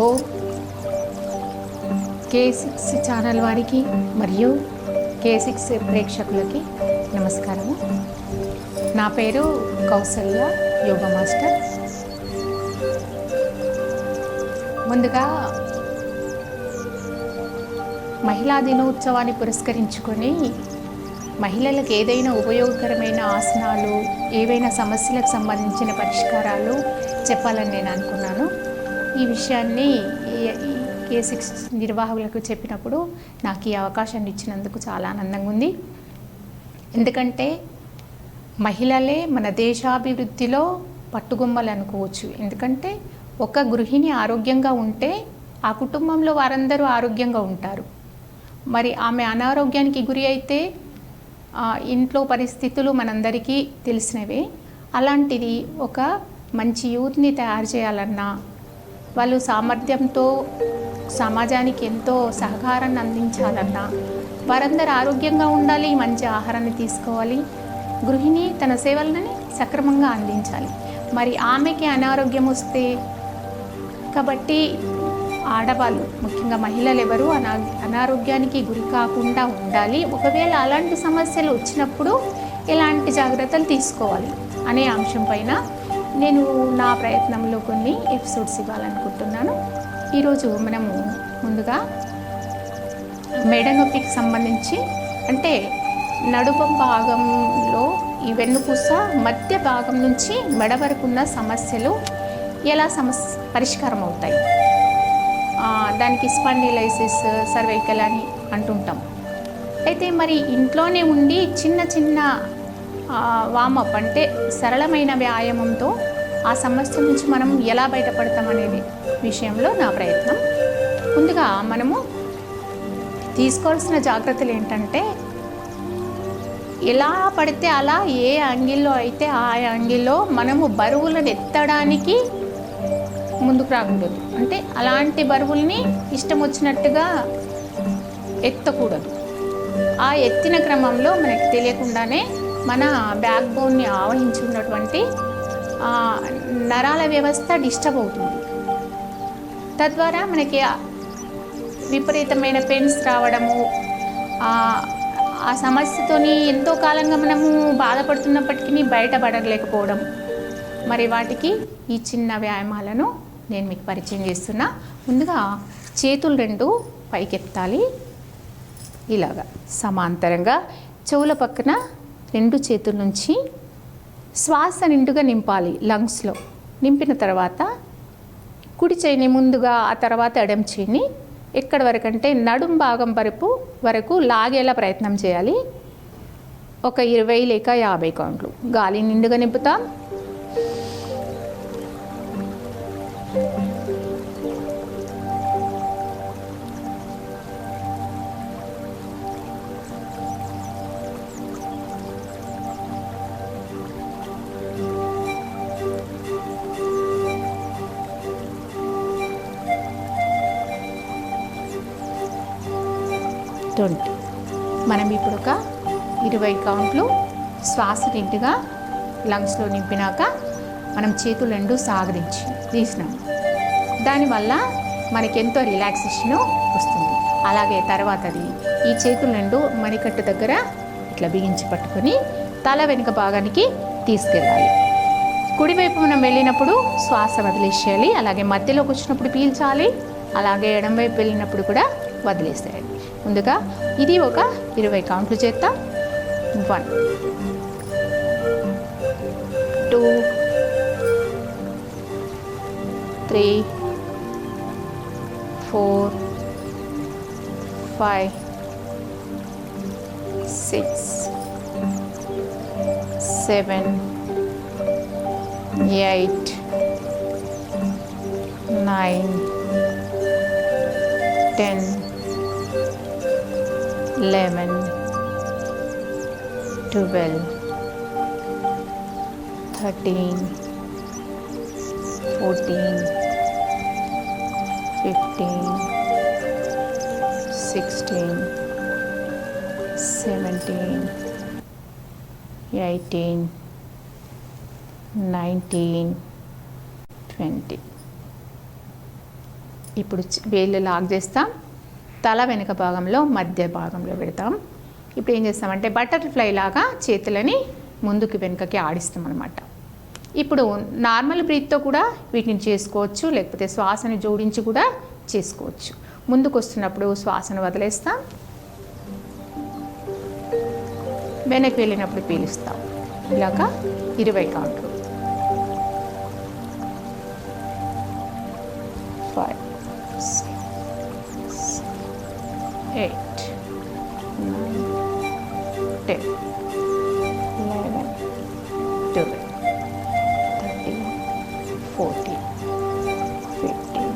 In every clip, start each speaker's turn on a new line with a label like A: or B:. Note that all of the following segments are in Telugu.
A: ఓ కే సిక్స్ ఛానల్ వారికి మరియు కే సిక్స్ ప్రేక్షకులకి నమస్కారము. నా పేరు కౌసల్య యోగ మాస్టర్. ముందుగా మహిళా దినోత్సవాన్ని పురస్కరించుకొని మహిళలకు ఏదైనా ఉపయోగకరమైన ఆసనాలు ఏవైనా సమస్యలకు సంబంధించిన పరిష్కారాలు చెప్పాలని నేను అనుకున్నాను. ఈ విషయాన్ని కే సిక్స్ నిర్వాహకులకు చెప్పినప్పుడు నాకు ఈ అవకాశాన్ని ఇచ్చినందుకు చాలా ఆనందంగా ఉంది. ఎందుకంటే మహిళలే మన దేశాభివృద్ధిలో పట్టుగొమ్మలు అనుకోవచ్చు. ఎందుకంటే ఒక గృహిణి ఆరోగ్యంగా ఉంటే ఆ కుటుంబంలో వారందరూ ఆరోగ్యంగా ఉంటారు. మరి ఆమె అనారోగ్యానికి గురి అయితే ఇంట్లో పరిస్థితులు మనందరికీ తెలిసినవే. అలాంటిది ఒక మంచి యూత్ని తయారు చేయాలన్నా వాళ్ళు సామర్థ్యంతో సమాజానికి ఎంతో సహకారాన్ని అందించాలన్నా వారందరూ ఆరోగ్యంగా ఉండాలి మంచి ఆహారాన్ని తీసుకోవాలి. గృహిణి తన సేవలని సక్రమంగా అందించాలి. మరి ఆమెకి అనారోగ్యం వస్తే కాబట్టి ఆడవాళ్ళు ముఖ్యంగా మహిళలు ఎవరు అనా అనారోగ్యానికి గురి కాకుండా ఉండాలి. ఒకవేళ అలాంటి సమస్యలు వచ్చినప్పుడు ఎలాంటి జాగ్రత్తలు తీసుకోవాలి అనే అంశం పైన నేను నా ప్రయత్నంలో కొన్ని ఎపిసోడ్స్ ఇవ్వాలనుకుంటున్నాను. ఈరోజు మనము ముందుగా మెడ నొప్పికి సంబంధించి అంటే నడుమ భాగంలో ఈ వెన్నుపూస మధ్య భాగం నుంచి మెడ వరకు ఉన్న సమస్యలు ఎలా సమస్ పరిష్కారం అవుతాయి? దానికి స్పాండిలైసిస్ సర్వైకల్ అని అంటుంటాం. అయితే మరి ఇంట్లోనే ఉండి చిన్న చిన్న వామప్ అంటే సరళమైన వ్యాయామంతో ఆ సమస్య నుంచి మనం ఎలా బయటపడతాం అనేది విషయంలో నా ప్రయత్నం. ముందుగా మనము తీసుకోవాల్సిన జాగ్రత్తలు ఏంటంటే ఎలా పడితే అలా ఏ యాంగిల్లో అయితే ఆ యాంగిల్లో మనము బరువులను ఎత్తడానికి ముందుకు రాకూడదు. అంటే అలాంటి బరువుల్ని ఇష్టం వచ్చినట్టుగా ఎత్తకూడదు. ఆ ఎత్తిన క్రమంలో మనకి తెలియకుండానే మన బ్యాక్ బోన్ని ఆవహించి ఉన్నటువంటి నరాల వ్యవస్థ డిస్టర్బ్ అవుతుంది. తద్వారా మనకి విపరీతమైన పెయిన్స్ రావడము ఆ ఆ సమస్యతోని ఎంతో కాలంగా మనము బాధపడుతున్నప్పటికీ బయటపడలేకపోవడం. మరి వాటికి ఈ చిన్న వ్యాయామాలను నేను మీకు పరిచయం చేస్తున్నా. ముందుగా చేతులు రెండు పైకెత్తాలి. ఇలాగా సమాంతరంగా చెవుల పక్కన రెండు చేతుల నుంచి శ్వాస నిండుగా నింపాలి లంగ్స్లో. నింపిన తర్వాత కుడి చేయిని ముందుగా ఆ తర్వాత ఎడం చేయిని ఎక్కడి వరకు అంటే నడుం భాగం వరకు వరకు లాగేలా ప్రయత్నం చేయాలి. ఒక ఇరవై లేక యాభై కౌంట్లు. గాలి నిండుగా నింపుతాం. ట్వంటీ మనం ఇప్పుడు ఒక ఇరవై కౌంట్లు శ్వాస నింటిగా లంగ్స్లో నింపినాక మనం చేతులు రెండు సాగరించి తీసినాం. దానివల్ల మనకెంతో రిలాక్సేషన్ వస్తుంది. అలాగే తర్వాతది ఈ చేతులు రెండు మణికట్టు దగ్గర ఇట్లా బిగించి పట్టుకొని తల వెనుక భాగానికి తీసుకెళ్ళాలి. కుడివైపు మనం వెళ్ళినప్పుడు శ్వాస వదిలేసేయాలి. అలాగే మధ్యలోకి వచ్చినప్పుడు పీల్చాలి. అలాగే ఎడం వైపు వెళ్ళినప్పుడు కూడా వదిలేసేయాలి. ముందుగా ఇది ఒక ఇరవై కౌంట్లు చేద్దాం. One two three four five six seven eight nine ten eleven twelve thirteen fourteen fifteen sixteen seventeen eighteen nineteen twenty ఇప్పుడు చి- వేళ్ళు లాక్ చేస్తాం. తల వెనుక భాగంలో మధ్య భాగంలో పెడతాం. ఇప్పుడు ఏం చేస్తామంటే బటర్ఫ్లై లాగా చేతులని ముందుకు వెనుకకి ఆడిస్తాం అనమాట ఇప్పుడు నార్మల్ బ్రీత్తో కూడా వీటిని చేసుకోవచ్చు లేకపోతే శ్వాసని జోడించి కూడా చేసుకోవచ్చు. ముందుకు వస్తున్నప్పుడు శ్వాసను వదిలేస్తాం. వెనక్కి వెళ్ళినప్పుడు పీలుస్తాం. ఇలాగా ఇరవై కౌంట్లు eight ten eleven twelve thirteen fourteen fifteen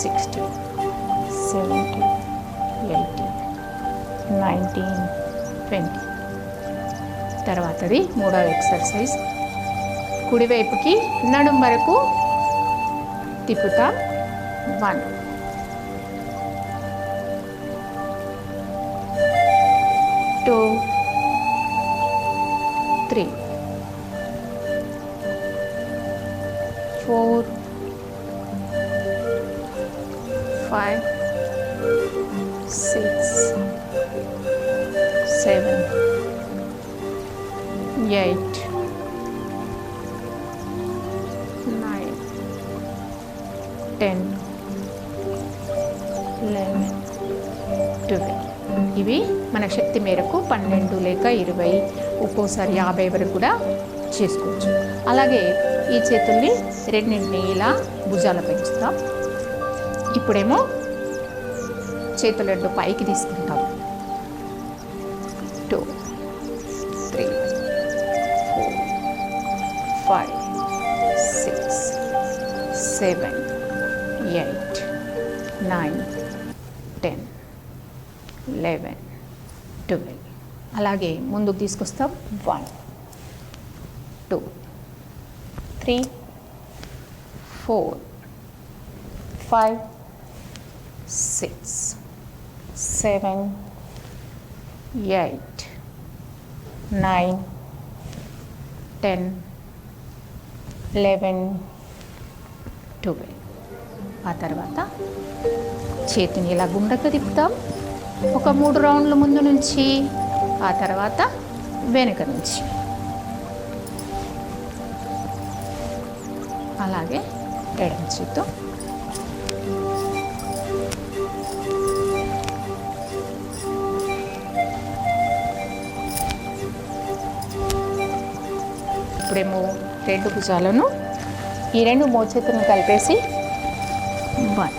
A: sixteen seventeen eighteen nineteen twenty తర్వాతది మూడవ ఎక్సర్సైజ్ కుడివైపుకి నడుం వరకు తిప్పుతా. One two three four five శక్తి మేరకు పన్నెండు లేక ఇరవై ఒక్కోసారి యాభై వరకు కూడా చేసుకోవచ్చు. అలాగే ఈ చేతుల్ని రెండింటిని ఇలా భుజాల పెంచుతాం ఇప్పుడేమో చేతులు రెండు పైకి తీసుకుంటాం. Two three four five six seven eight nine ten eleven twelve అలాగే ముందుకు తీసుకొస్తాం one two three four five six seven eight nine ten eleven twelve. ఆ తర్వాత చేతిని ఇలా గుండ్రగా తిప్పుతాం. ఒక మూడు రౌండ్ల ముందు నుంచి ఆ తర్వాత వెనుక నుంచి. అలాగే ఎడమ చేత్తో. ఇప్పుడేమో రెండు భుజాలను ఈ రెండు మోచేతులను కలిపేసి వన్.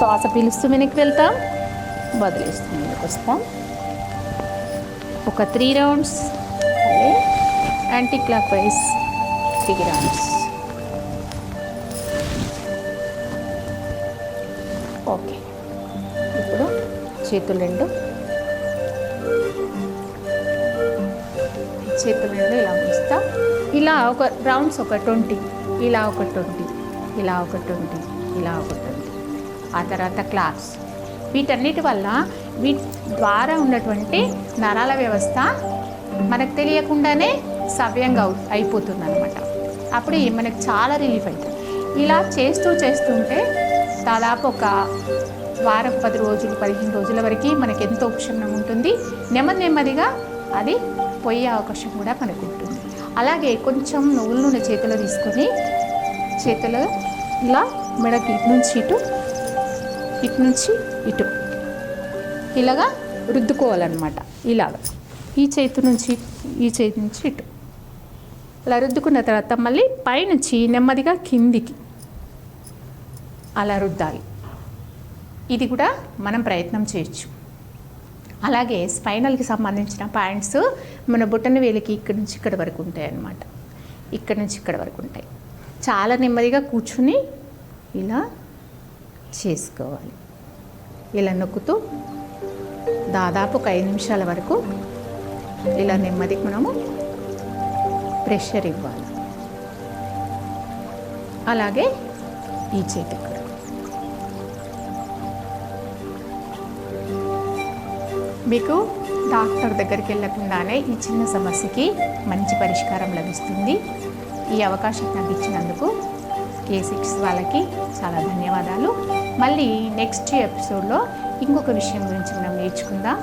A: శ్వాస పిలుస్తూ వెనక్కి వెళ్తాం. వదిలేస్తూ ముందుకు వస్తాం. ఒక త్రీ రౌండ్స్. అలాగే anti clockwise three rounds. Okay. ఇప్పుడు చేతులు రెండు. చేతులు రెండు ఇలా ఉంచుతాం. ఇలా ఒక రౌండ్స్ ఒక ట్వంటీ. ఇలా ఒక ట్వంటీ. ఇలా ఒక ట్వంటీ. ఇలా ఒక ట్వంటీ. ఆ తర్వాత క్లాప్స్ వీటన్నిటి వల్ల వీటి ద్వారా ఉన్నటువంటి నరాల వ్యవస్థ మనకు తెలియకుండానే సవ్యంగా అవు- అయిపోతుంది అనమాట అప్పుడు మనకు చాలా రిలీఫ్ అవుతుంది ఇలా చేస్తూ చేస్తుంటే దాదాపు ఒక వారం పది రోజులు పదిహేను రోజుల వరకు మనకి ఎంతో ఉపశమనం ఉంటుంది. నెమ్మది నెమ్మదిగా అది పోయే అవకాశం కూడా మనకు ఉంటుంది. అలాగే కొంచెం నువ్వుల నూనె చేతిలో తీసుకొని చేతిలో ఇలా మెడకి నుంచి ఇటు ఇటు నుంచి ఇటు. ఇలాగా రుద్దుకోవాలన్నమాట. ఇలాగ. ఈ చేతి నుంచి ఈ చేతి నుంచి ఇటు. అలా రుద్దుకున్న తర్వాత మళ్ళీ పైనుంచి నెమ్మదిగా కిందికి అలా రుద్దాలి. ఇది కూడా మనం ప్రయత్నం చేయొచ్చు. అలాగే స్పైనల్కి సంబంధించిన పాయింట్స్ మన బుట్టన వేలికి ఇక్కడి నుంచి ఇక్కడ వరకు ఉంటాయి అన్నమాట ఇక్కడ నుంచి ఇక్కడ వరకు ఉంటాయి. చాలా నెమ్మదిగా కూర్చుని ఇలా చేసుకోవాలి. ఇలా నొక్కుతూ దాదాపు ఒక ఐదు నిమిషాల వరకు ఇలా నెమ్మదికి మనము ప్రెషర్ ఇవ్వాలి. అలాగే ఈ చేతి మీకు డాక్టర్ దగ్గరికి వెళ్ళకుండానే ఈ చిన్న సమస్యకి మంచి పరిష్కారం లభిస్తుంది. ఈ అవకాశం నాకు ఇచ్చినందుకు కేసిక్స్ సిక్స్ వాళ్ళకి చాలా ధన్యవాదాలు. మళ్ళీ నెక్స్ట్ ఎపిసోడ్లో ఇంకొక విషయం గురించి మనం నేర్చుకుందాం.